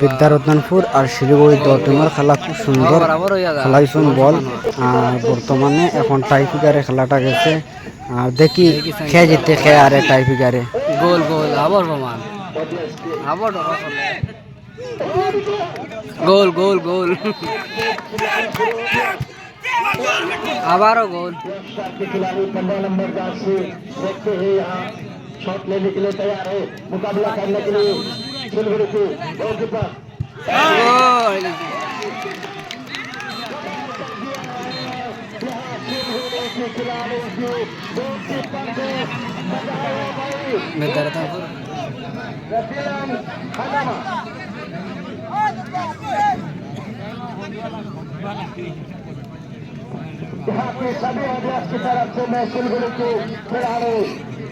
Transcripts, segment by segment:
বিদ্যারত্নপুর আর শিলিগুড়ি দর্টনের খেলা খুব সুন্দর। খেলা ভীষণ বল। আর বর্তমানে এখন টাই ফিগারে খেলাটা গেছে। আর দেখি খেয়ে যেতে খেয়ে আরে টাই ফিগারে। গোল গোল, আবার প্রমাণ। আবার গোল গোল গোল। আবারও গোল। शॉट लेने के लिए तैयार है। मुकाबला करने के लिए सिलगुड़ी के गोलकीपर मैं यहाँ के सभी अभ्यास की तरफ़ से मैं सिलगुड़ी के खिलाड़ी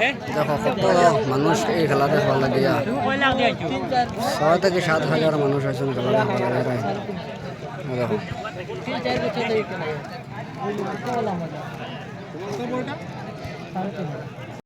হ্যাঁ দেখো কত মানুষ এই খেলা দেখবার লাগিয়া ছয় থেকে সাত হাজার মানুষ আছেন খেলা দেখবার লাগে দেখো